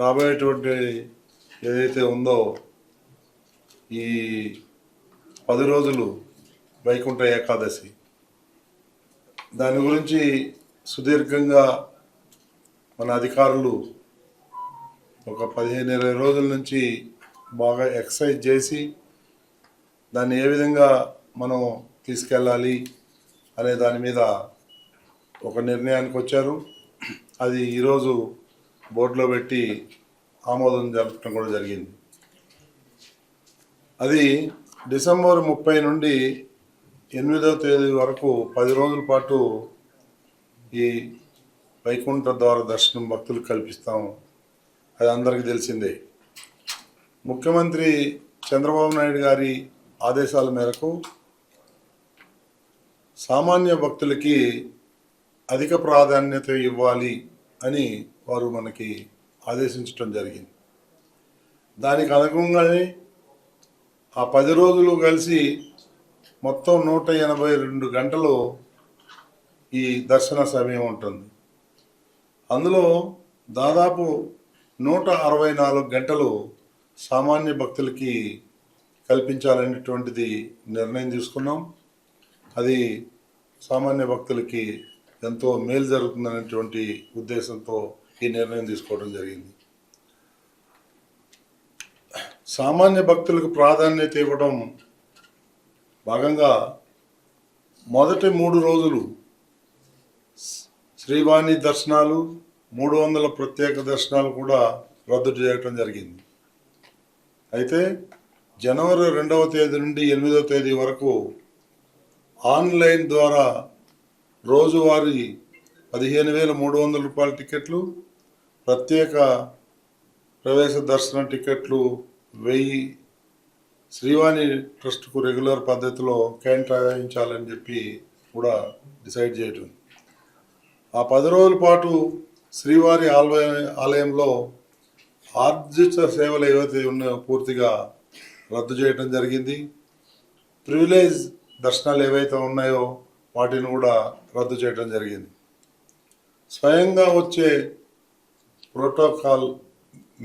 రాబోయేటువంటి ఏదైతే ఉందో ఈ పది రోజులు వైకుంఠ ఏకాదశి. దాని గురించి సుదీర్ఘంగా మన అధికారులు ఒక పదిహేను ఇరవై రోజుల నుంచి బాగా ఎక్సర్సైజ్ చేసి దాన్ని ఏ విధంగా మనం తీసుకెళ్ళాలి అనే దాని మీద ఒక నిర్ణయానికి వచ్చారు. అది ఈరోజు బోర్డులో పెట్టి ఆమోదం జరపడం కూడా జరిగింది. అది డిసెంబర్ ముప్పై నుండి ఎనిమిదవ తేదీ వరకు పది రోజుల పాటు ఈ వైకుంఠ ద్వార దర్శనం భక్తులకు కల్పిస్తాము అది అందరికీ తెలిసిందే. ముఖ్యమంత్రి చంద్రబాబు నాయుడు గారి ఆదేశాల మేరకు సామాన్య భక్తులకి అధిక ప్రాధాన్యత ఇవ్వాలి అని వారు మనకి ఆదేశించడం జరిగింది. దానికి అనుగుణంగానే ఆ పది రోజులు కలిసి మొత్తం నూట ఎనభై రెండు గంటలు ఈ దర్శన సమయం ఉంటుంది. అందులో దాదాపు నూట అరవై నాలుగు గంటలు సామాన్య భక్తులకి కల్పించాలనేటువంటిది నిర్ణయం తీసుకున్నాం. అది సామాన్య భక్తులకి ఎంతో మేలు జరుగుతుందనేటువంటి ఉద్దేశంతో ఈ నిర్ణయం తీసుకోవడం జరిగింది. సామాన్య భక్తులకు ప్రాధాన్యత ఇవ్వడం భాగంగా మొదటి మూడు రోజులు శ్రీవాణి దర్శనాలు మూడు వందల ప్రత్యేక దర్శనాలు కూడా రద్దు చేయటం జరిగింది. అయితే జనవరి రెండవ తేదీ నుండి ఎనిమిదవ తేదీ వరకు ఆన్లైన్ ద్వారా రోజువారీ పదిహేను వేల మూడు వందల రూపాయల టికెట్లు ప్రత్యేక ప్రవేశ దర్శన టికెట్లు వెయ్యి శ్రీవాణి ట్రస్ట్కు రెగ్యులర్ పద్ధతిలో కేటాయించాలని చెప్పి కూడా డిసైడ్ చేయటం. ఆ పది రోజుల పాటు శ్రీవారి ఆలయ ఆలయంలో ఆర్జిత సేవలు ఏవైతే ఉన్నాయో పూర్తిగా రద్దు చేయడం జరిగింది. ప్రివిలేజ్ దర్శనాలు ఏవైతే ఉన్నాయో వాటిని కూడా రద్దు చేయడం జరిగింది. స్వయంగా వచ్చే ప్రోటోకాల్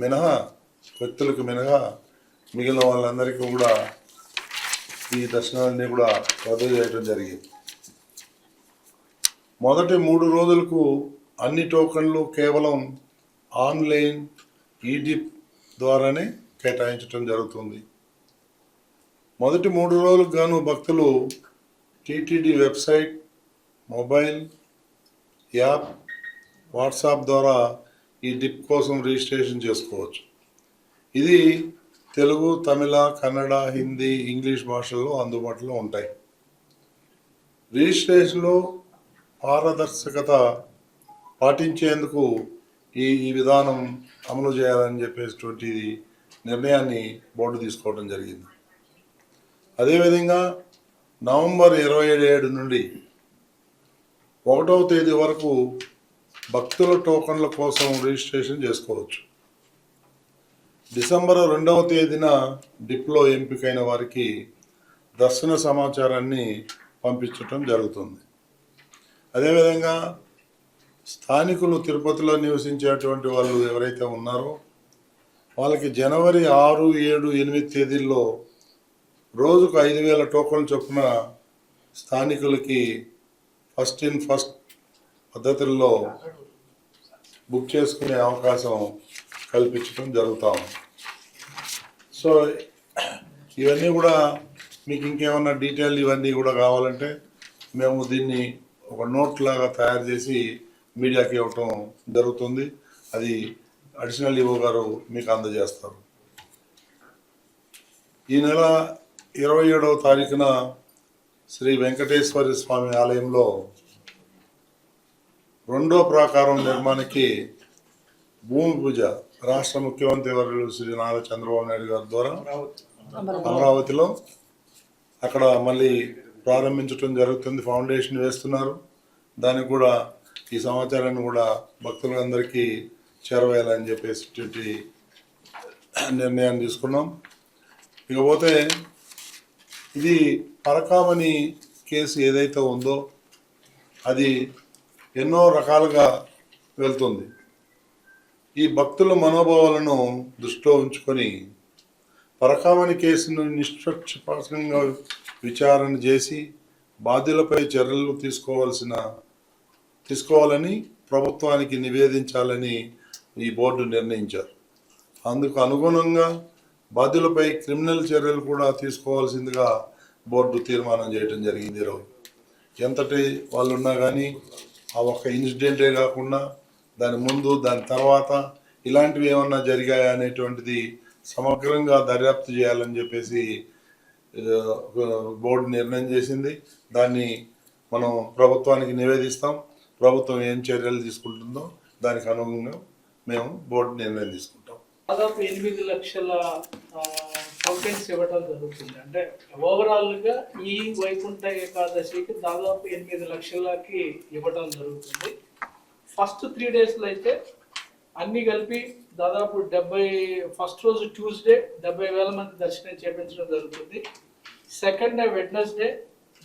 మినహా వ్యక్తులకు మినహా మిగిలిన వాళ్ళందరికీ కూడా ఈ దర్శనాలన్నీ కూడా రద్దు చేయడం జరిగింది. మొదటి మూడు రోజులకు అన్ని టోకన్లు కేవలం ఆన్లైన్ ఈడిప్ ద్వారానే కేటాయించడం జరుగుతుంది. మొదటి మూడు రోజులకు గాను భక్తులు TTD website mobile app WhatsApp ద్వారా ఈ డిప్ కోసం రిజిస్ట్రేషన్ చేసుకోవచ్చు. ఇది తెలుగు తమిళ కన్నడ హిందీ ఇంగ్లీష్ భాషల్లో అందుబాటులో ఉంటాయి. రిజిస్ట్రేషన్లో పారదర్శకత పాటించేందుకు ఈ ఈ విధానం అమలు చేయాలని చెప్పేటువంటి నిర్ణయాన్ని బోర్డు తీసుకోవడం జరిగింది. అదేవిధంగా నవంబర్ ఇరవై ఏడు నుండి ఒకటవ తేదీ వరకు భక్తుల టోకన్ల కోసం రిజిస్ట్రేషన్ చేసుకోవచ్చు. డిసెంబర్ రెండవ తేదీన డిప్లో ఎంపికైన వారికి దర్శన సమాచారాన్ని పంపించటం జరుగుతుంది. అదేవిధంగా స్థానికులు తిరుపతిలో నివసించేటువంటి వాళ్ళు ఎవరైతే ఉన్నారో వాళ్ళకి జనవరి ఆరు ఏడు ఎనిమిది తేదీల్లో రోజుకు ఐదు వేల టోకన్లు చొప్పున స్థానికులకి ఫస్ట్ ఇన్ ఫస్ట్ పద్ధతుల్లో బుక్ చేసుకునే అవకాశం కల్పించడం జరుగుతూ ఉంది. సో ఇవన్నీ కూడా మీకు ఇంకేమన్నా డీటెయిల్ ఇవన్నీ కూడా కావాలంటే మేము దీన్ని ఒక నోట్ లాగా తయారు చేసి మీడియాకి ఇవ్వటం జరుగుతుంది. అది అడిషనల్ ఈవో గారు మీకు అందజేస్తారు. ఈ నెల ఇరవై ఏడవ తారీఖున శ్రీ వెంకటేశ్వర స్వామి ఆలయంలో రెండో ప్రాకారం నిర్మాణానికి భూమి పూజ రాష్ట్ర ముఖ్యమంత్రి వర్యులు శ్రీ నారా చంద్రబాబు నాయుడు గారి ద్వారా అమరావతిలో అక్కడ మళ్ళీ ప్రారంభించడం జరుగుతుంది ఫౌండేషన్ వేస్తున్నారు. దానికి కూడా ఈ సమాచారాన్ని కూడా భక్తులందరికీ చేరవేయాలని చెప్పేసి నిర్ణయాన్ని తీసుకున్నాం. ఇకపోతే ఇది పరకామణి కేసు ఏదైతే ఉందో అది ఎన్నో రకాలుగా వెళ్తుంది. ఈ భక్తుల మనోభావాలను దృష్టిలో ఉంచుకొని పరకామణి కేసును నిష్పక్షపాతంగా విచారణ చేసి బాధ్యులపై చర్యలు తీసుకోవాల్సిన తీసుకోవాలని ప్రభుత్వానికి నివేదించాలని ఈ బోర్డు నిర్ణయించారు. అందుకు అనుగుణంగా బాధ్యులపై క్రిమినల్ చర్యలు కూడా తీసుకోవాల్సిందిగా బోర్డు తీర్మానం చేయడం జరిగింది ఈరోజు. ఎంతటి వాళ్ళు ఉన్నా కానీ ఆ ఒక్క ఇన్సిడెంటే కాకుండా దాని ముందు దాని తర్వాత ఇలాంటివి ఏమన్నా జరిగాయా అనేటువంటిది సమగ్రంగా దర్యాప్తు చేయాలని చెప్పేసి బోర్డు నిర్ణయం చేసింది. దాన్ని మనం ప్రభుత్వానికి నివేదిస్తాం. ప్రభుత్వం ఏం చర్యలు తీసుకుంటుందో దానికి అనుగుణంగా మేము బోర్డు నిర్ణయం తీసుకుంటాం. దాదాపు ఎనిమిది లక్షల కంప్లైంట్స్ ఇవ్వడం జరుగుతుంది. అంటే ఓవరాల్గా ఈ వైకుంఠ ఏకాదశికి దాదాపు ఎనిమిది లక్షలకి ఇవ్వడం జరుగుతుంది. ఫస్ట్ త్రీ డేస్లో అయితే అన్ని కలిపి దాదాపు డెబ్బై ఫస్ట్ రోజు ట్యూస్డే డెబ్బై వేల మంది దర్శనం చేపించడం జరుగుతుంది. సెకండ్ డే వెడ్నెస్డే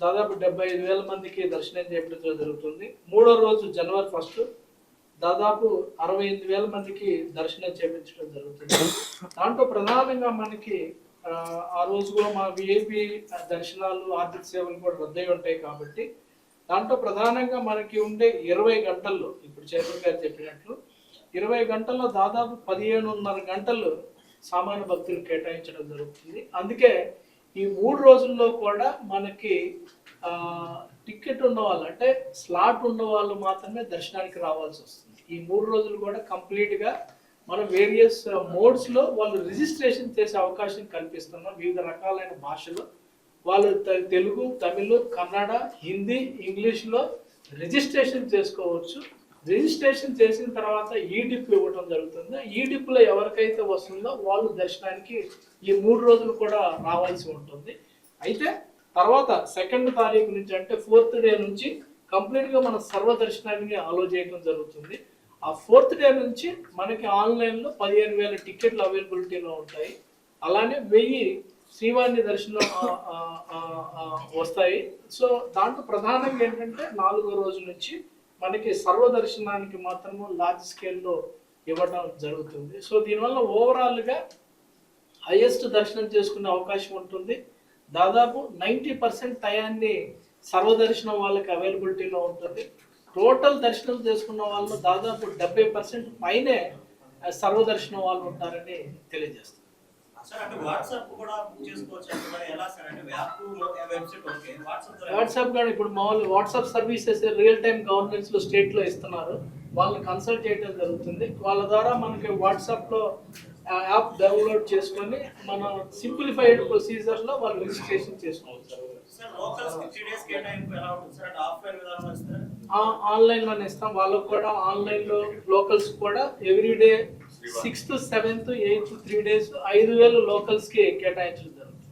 దాదాపు డెబ్బై ఐదు వేల మందికి దర్శనం చేపించడం జరుగుతుంది. మూడో రోజు జనవరి ఫస్ట్ దాదాపు అరవై ఎనిమిది వేల మందికి దర్శనం చేపించడం జరుగుతుంది. దాంట్లో ప్రధానంగా మనకి ఆ, రోజు కూడా మా విఐపి దర్శనాలు ఆర్థిక సేవలు కూడా రద్దయి ఉంటాయి కాబట్టి దాంట్లో ప్రధానంగా మనకి ఉండే ఇరవై గంటల్లో ఇప్పుడు చైతన్ గారు చెప్పినట్లు ఇరవై గంటల్లో దాదాపు పదిహేనున్నర గంటలు సామాన్య భక్తులు కేటాయించడం జరుగుతుంది. అందుకే ఈ మూడు రోజుల్లో కూడా మనకి టికెట్ ఉన్న వాళ్ళు అంటే స్లాట్ ఉన్న వాళ్ళు మాత్రమే దర్శనానికి రావాల్సి వస్తుంది. ఈ మూడు రోజులు కూడా కంప్లీట్గా మనం వేరియస్ మోడ్స్ uh, లో వాళ్ళు రిజిస్ట్రేషన్ చేసే అవకాశం కల్పిస్తున్నాం. వివిధ రకాలైన భాషలు. వాళ్ళు తెలుగు తమిళ్ కన్నడ హిందీ ఇంగ్లీష్లో రిజిస్ట్రేషన్ చేసుకోవచ్చు. రిజిస్ట్రేషన్ చేసిన తర్వాత ఈ డిప్ ఇవ్వడం జరుగుతుంది. ఈ డిప్లో ఎవరికైతే వస్తుందో వాళ్ళు దర్శనానికి ఈ మూడు రోజులు కూడా రావాల్సి ఉంటుంది. అయితే తర్వాత సెకండ్ తారీఖు నుంచి అంటే ఫోర్త్ డే నుంచి కంప్లీట్గా మన సర్వ దర్శనాన్ని అలో చేయడం జరుగుతుంది. ఆ ఫోర్త్ డే నుంచి మనకి ఆన్లైన్లో పదిహేను వేల టికెట్లు అవైలబిలిటీలో ఉంటాయి. అలానే వెయ్యి శ్రీవారిని దర్శనం వస్తాయి. సో దాంట్లో ప్రధానంగా ఏంటంటే నాలుగో రోజు నుంచి మనకి సర్వ దర్శనానికి మాత్రము లార్జ్ స్కేల్లో ఇవ్వడం జరుగుతుంది. సో దీనివల్ల ఓవరాల్గా హైయెస్ట్ దర్శనం చేసుకునే అవకాశం ఉంటుంది. దాదాపు నైంటీ పర్సెంట్ టయాన్ని సర్వదర్శనం వాళ్ళకి అవైలబిలిటీలో ఉంటుంది. టోటల్ దర్శనం చేసుకున్న వాళ్ళు దాదాపు డెబ్బై పర్సెంట్ పైనే సర్వదర్శనం వాళ్ళు ఉంటారని తెలియజేస్తారు వాట్సాప్ కూడా బుక్ చేసుకోవచ్చు అంటే మరి ఎలా సార్? అంటే యాప్ వెబ్సైట్? ఓకే వాట్సాప్ ద్వారా. వాట్సాప్ కానీ ఇప్పుడు మామూలు వాట్సాప్ సర్వీసెస్ రియల్ టైం గవర్నెన్స్లో స్టేట్లో ఇస్తున్నారు. వాళ్ళని కన్సల్ట్ చేయడం జరుగుతుంది. వాళ్ళ ద్వారా మనకి వాట్సాప్లో యాప్ డౌన్లోడ్ చేసుకొని మన సింప్లిఫైడ్ ప్రొసీజర్లో వాళ్ళు రిజిస్ట్రేషన్ చేసుకోవచ్చు. ఆన్లైన్లోనే ఇస్తాం. వాళ్ళకు కూడా ఆన్లైన్లో లోకల్స్ కూడా every day sixth seventh eighth three days ఐదు వేలు లోకల్స్కి కేటాయించడం జరుగుతుంది.